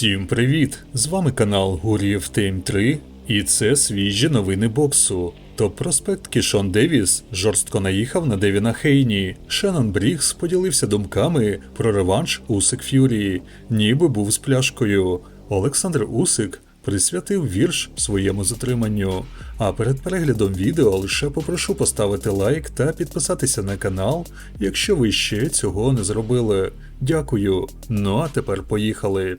Всім привіт! З вами канал Гурієв Тейм 3, і це свіжі новини боксу. Топ-проспект Кішон Девіс жорстко наїхав на Девіна Хейні. Шеннон Брігс поділився думками про реванш Усик Ф'юрі, ніби був з пляшкою. Олександр Усик присвятив вірш своєму затриманню. А перед переглядом відео лише попрошу поставити лайк та підписатися на канал, якщо ви ще цього не зробили. Дякую. Ну а тепер поїхали.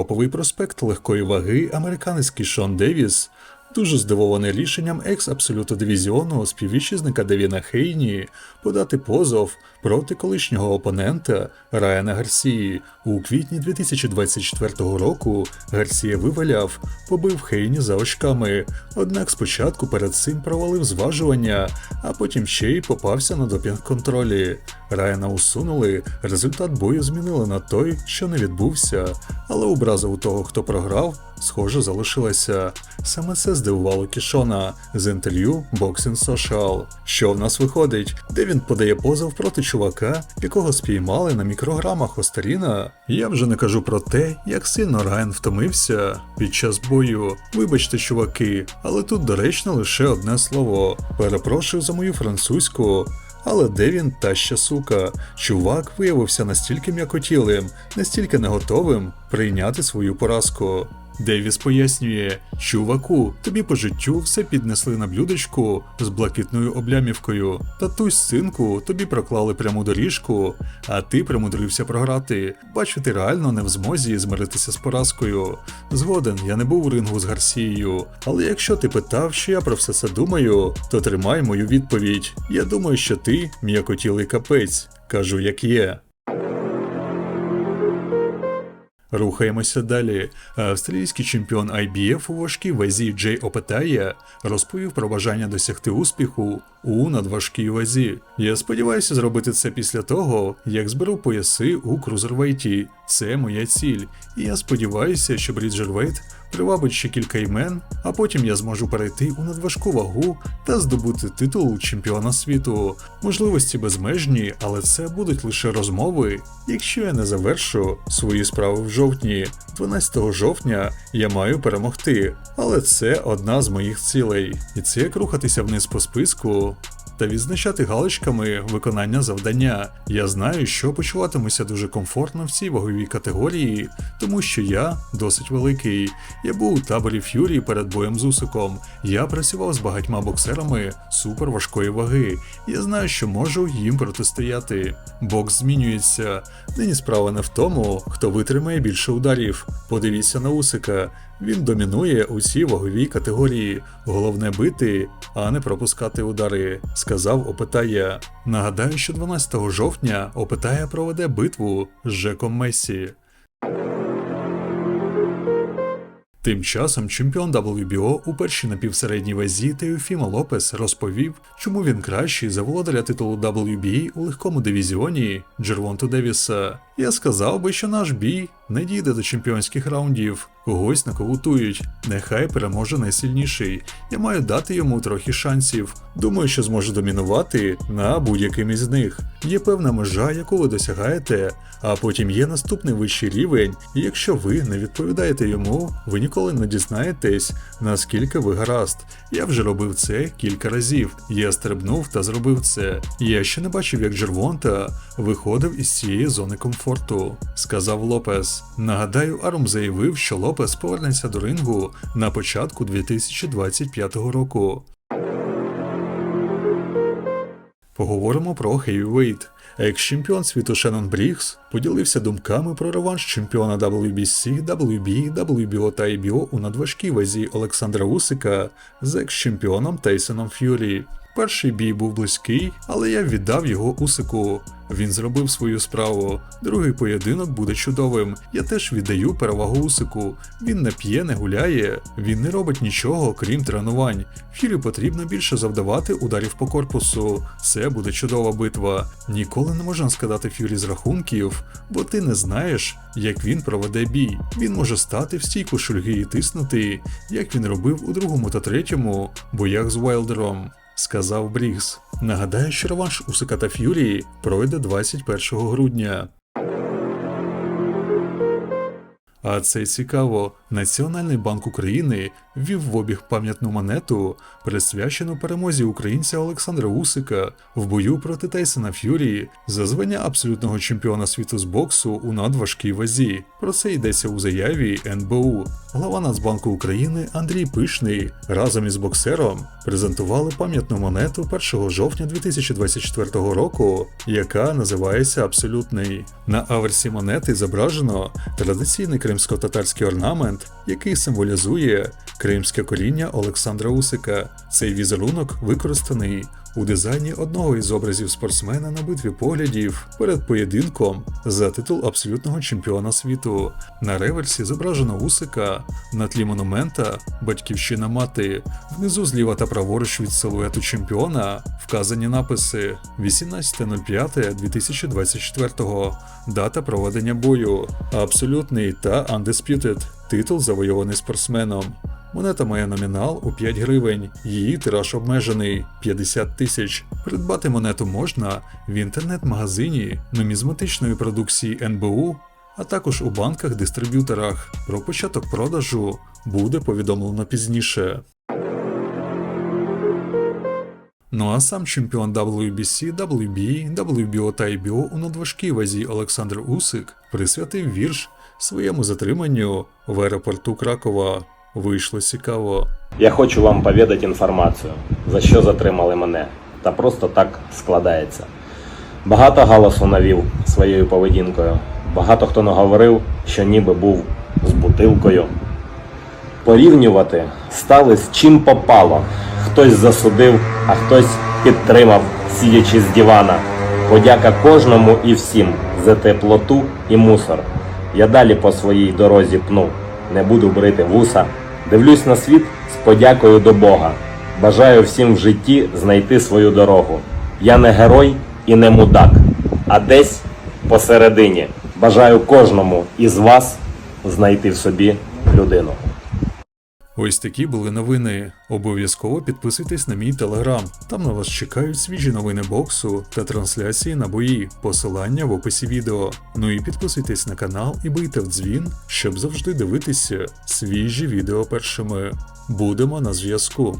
Топовий проспект легкої ваги американець Кішон Девіс дуже здивований рішенням екс-абсолюту дивізіону співвітчизника Девіна Хейні подати позов проти колишнього опонента Райана Гарсії. У квітні 2024 року Гарсія виваляв, побив Хейні за очками. Однак спочатку перед цим провалив зважування, а потім ще й попався на допінг-контролі. Райана усунули, результат бою змінили на той, що не відбувся, але образа у того, хто програв, схоже, залишилася. Саме це здивувало Кішона з інтерв'ю Boxing Social. Що в нас виходить? Де він подає позов проти чувака, якого спіймали на мікрограмах Остаріна? Я вже не кажу про те, як сильно Райан втомився під час бою. Вибачте, чуваки, але тут доречно лише одне слово. Перепрошую за мою французьку. Але де він та ще сука? Чувак виявився настільки м'якотілим, настільки не готовим прийняти свою поразку. Девіс пояснює, чуваку, тобі по життю все піднесли на блюдечку з блакитною облямівкою. Татусь, синку, тобі проклали пряму доріжку, а ти примудрився програти. Бачу, ти реально не в змозі змиритися з поразкою. Згоден, я не був у рингу з Гарсією, але якщо ти питав, що я про все це думаю, то тримай мою відповідь. Я думаю, що ти м'якотілий капець. Кажу, як є. Рухаємося далі. Австралійський чемпіон IBF у важкій вазі Джей Опетая розповів про бажання досягти успіху у надважкій вазі. Я сподіваюся зробити це після того, як зберу пояси у крузервейті. Це моя ціль. І я сподіваюся, що Бріджервейт привабить ще кілька імен, а потім я зможу перейти у надважку вагу та здобути титул чемпіона світу. Можливості безмежні, але це будуть лише розмови, якщо я не завершу свої справи в жовтні. 12 жовтня я маю перемогти, але це одна з моїх цілей. І це як рухатися вниз по списку та відзначати галочками виконання завдання. Я знаю, що почуватимуся дуже комфортно в цій ваговій категорії, тому що я досить великий. Я був у таборі Ф'юрі перед боєм з Усиком. Я працював з багатьма боксерами суперважкої ваги. Я знаю, що можу їм протистояти. Бокс змінюється. Нині справа не в тому, хто витримає більше ударів. Подивіться на Усика. Він домінує у цій ваговій категорії. Головне бити, а не пропускати удари, сказав Опитая. Нагадаю, що 12 жовтня Опитая проведе битву з Жеком Месі. Тим часом чемпіон WBO у першій напівсередній вазі Теофімо Лопес розповів, чому він кращий за володаря титулу WBA у легкому дивізіоні Джервонту Девіса. Я сказав би, що наш бій не дійде до чемпіонських раундів, когось наколутують. Нехай переможе найсильніший. Я маю дати йому трохи шансів. Думаю, що зможу домінувати на будь-яким із них. Є певна межа, яку ви досягаєте, а потім є наступний вищий рівень, і якщо ви не відповідаєте йому, ви ніколи не дізнаєтесь, наскільки ви гаразд. Я вже робив це кілька разів. Я стрибнув та зробив це. Я ще не бачив, як Джервонта виходив із цієї зони комфорту, сказав Лопес. Нагадаю, Арум заявив, що Лопес повернеться до рингу на початку 2025 року. Поговоримо про Heavyweight. Екс-чемпіон світу Шеннон Брігс поділився думками про реванш чемпіона WBC, WB, WBO та IBO у надважкій вазі Олександра Усика з екс-чемпіоном Тейсоном Ф'юрі. Перший бій був близький, але я віддав його Усику. Він зробив свою справу. Другий поєдинок буде чудовим. Я теж віддаю перевагу Усику. Він не п'є, не гуляє, він не робить нічого, крім тренувань. Фюрі потрібно більше завдавати ударів по корпусу. Це буде чудова битва. Ніколи не можна складати Фюрі з рахунків, бо ти не знаєш, як він проведе бій. Він може стати в стійку шульги і тиснути, як він робив у другому та третьому боях з Уайлдером сказав Брігс. Нагадаю, що реванш у Секата Ф'юрії пройде 21 грудня. А це цікаво. Національний банк України ввів в обіг пам'ятну монету, присвячену перемозі українця Олександра Усика в бою проти Тейсона Ф'юрі за звання абсолютного чемпіона світу з боксу у надважкій вазі. Про це йдеться у заяві НБУ. Глава Нацбанку України Андрій Пишний разом із боксером презентували пам'ятну монету 1 жовтня 2024 року, яка називається Абсолютний. На аверсі монети зображено традиційний кримсько-татарський орнамент, який символізує кримське коріння Олександра Усика. Цей візерунок використаний у дизайні одного із образів спортсмена на битві поглядів перед поєдинком за титул абсолютного чемпіона світу. На реверсі зображено Усика на тлі монумента Батьківщина мати. Внизу зліва та праворуч від силуету чемпіона вказані написи 18.05.2024, дата проведення бою, абсолютний та Undisputed, титул завойований спортсменом. Монета має номінал у 5 гривень, її тираж обмежений 50 тисяч. Придбати монету можна в інтернет-магазині нумізматичної продукції НБУ, а також у банках-дистриб'юторах. Про початок продажу буде повідомлено пізніше. Ну а сам чемпіон WBC, WBA, WBO та IBO у надважкій вазі Олександр Усик присвятив вірш своєму затриманню в аеропорту Кракова. Вийшло цікаво. Я хочу вам повідати інформацію, за що затримали мене. Та просто так складається. Багато галасу навів своєю поведінкою. Багато хто наговорив, що ніби був з бутилкою. Порівнювати стали з чим попало. Хтось засудив, а хтось підтримав, сидячи з дивана. Подяка кожному і всім за теплоту і мусор. Я далі по своїй дорозі пну, не буду брити вуса. Дивлюсь на світ з подякою до Бога. Бажаю всім в житті знайти свою дорогу. Я не герой і не мудак, а десь посередині. Бажаю кожному із вас знайти в собі людину. Ось такі були новини. Обов'язково підписуйтесь на мій телеграм. Там на вас чекають свіжі новини боксу та трансляції на бої. Посилання в описі відео. Ну і підписуйтесь на канал і бийте в дзвін, щоб завжди дивитися свіжі відео першими. Будемо на зв'язку.